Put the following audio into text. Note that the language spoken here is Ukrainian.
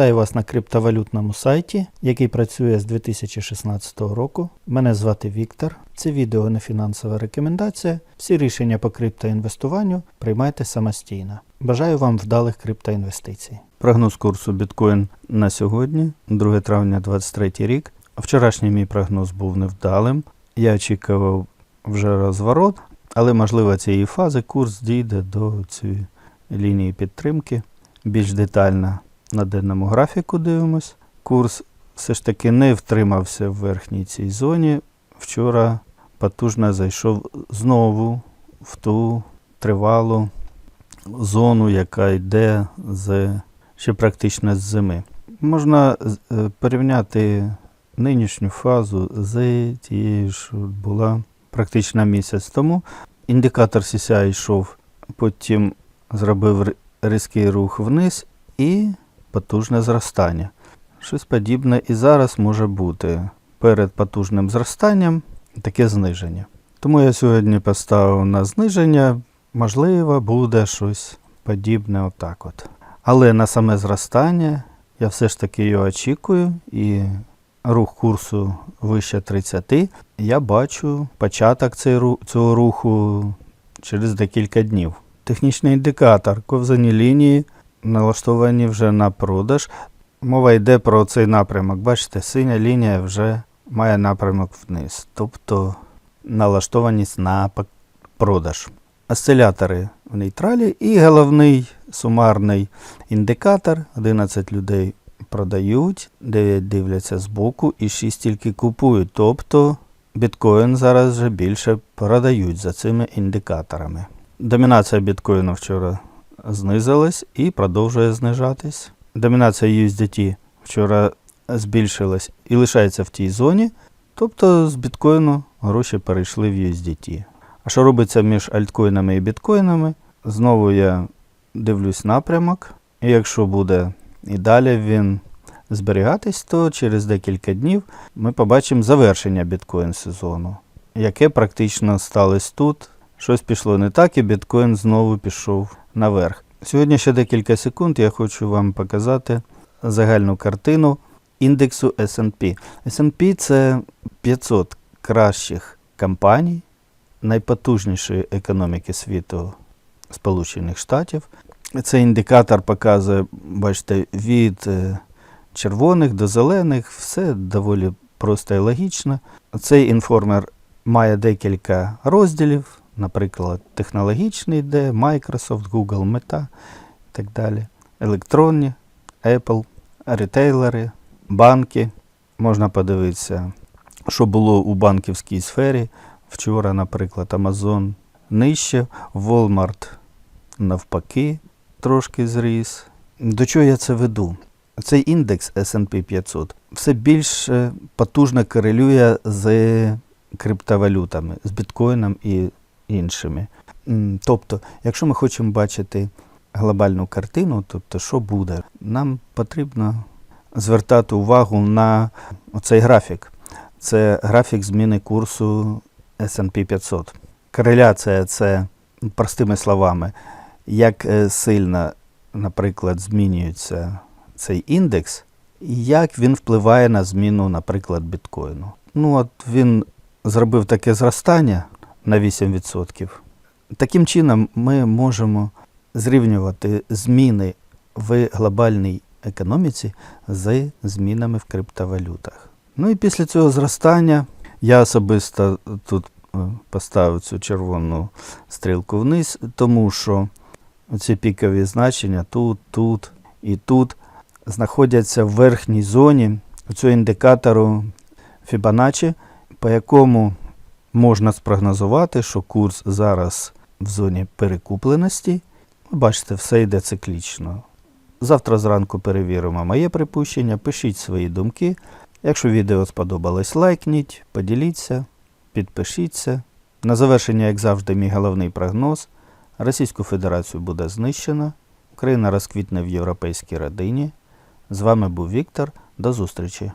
Вітаю вас на криптовалютному сайті, який працює з 2016 року. Мене звати Віктор. Це відео не фінансова рекомендація. Всі рішення по криптоінвестуванню приймайте самостійно. Бажаю вам вдалих криптоінвестицій. Прогноз курсу біткоін на сьогодні, 2 травня 2023 рік. Вчорашній мій прогноз був невдалим. Я очікував вже розворот, але можливо цієї фази курс дійде до цієї лінії підтримки. Більш детально на денному графіку дивимось. Курс все ж таки не втримався в верхній цій зоні. Вчора потужно зайшов знову в ту тривалу зону, яка йде з ще практично з зими. Можна е, порівняти нинішню фазу з тією, що була практично місяць тому. Індикатор CCI йшов, потім зробив різкий рух вниз і потужне зростання. Щось подібне і зараз може бути перед потужним зростанням таке зниження. Тому я сьогодні поставив на зниження, можливо, буде щось подібне отак от. Але на саме зростання я все ж таки його очікую і рух курсу вище 30. Я бачу початок цього руху через декілька днів. Технічний індикатор, ковзані лінії налаштовані вже на продаж. Мова йде про цей напрямок. Бачите, синя лінія вже має напрямок вниз, тобто налаштованість на продаж. Осцилятори в нейтралі і головний сумарний індикатор. 11 людей продають, 9 дивляться збоку і 6 тільки купують. Тобто біткоін зараз вже більше продають за цими індикаторами. Домінація біткоїну вчора знизилась і продовжує знижатись. Домінація USDT вчора збільшилась і лишається в тій зоні. Тобто з біткоїну гроші перейшли в USDT. А що робиться між альткоїнами і біткоїнами? Знову я дивлюсь напрямок. І якщо буде і далі він зберігатись, то через декілька днів ми побачимо завершення біткоін сезону, яке практично сталося тут. Щось пішло не так, і біткоін знову пішов наверх. Сьогодні ще декілька секунд я хочу вам показати загальну картину індексу S&P. S&P – це 500 кращих компаній найпотужнішої економіки світу Сполучених Штатів. Цей індикатор показує, бачите, від е, червоних до зелених, все доволі просто і логічно. Цей інформер має декілька розділів, наприклад, технологічний, де Microsoft, Google, Meta і так далі. Електронні, Apple, ретейлери, банки. Можна подивитися, що було у банківській сфері. Вчора, наприклад, Amazon нижче, Walmart навпаки трошки зріс. До чого я це веду? Цей індекс SP 500 все більш потужно корелює з криптовалютами, з біткоїном і іншими. Тобто, якщо ми хочемо бачити глобальну картину, тобто що буде, нам потрібно звертати увагу на цей графік. Це графік зміни курсу S&P 500. Кореляція це простими словами, як е, сильно, наприклад, змінюється цей індекс, і як він впливає на зміну, наприклад, біткоїну. Ну, от він зробив таке зростання на 8%. Таким чином, ми можемо зрівнювати зміни в глобальній економіці з змінами в криптовалютах. Ну і після цього зростання я особисто тут е, поставив цю червону стрілку вниз, тому що ці пікові значення тут, тут і тут знаходяться в верхній зоні цього індикатору Fibonacci, по якому можна спрогнозувати, що курс зараз в зоні перекупленості. Бачите, все йде циклічно. Завтра зранку перевіримо моє припущення, пишіть свої думки. Якщо відео сподобалось, лайкніть, поділіться, підпишіться. На завершення, як завжди, мій головний прогноз. Російську Федерацію буде знищено, Україна розквітне в європейській родині. З вами був Віктор. До зустрічі!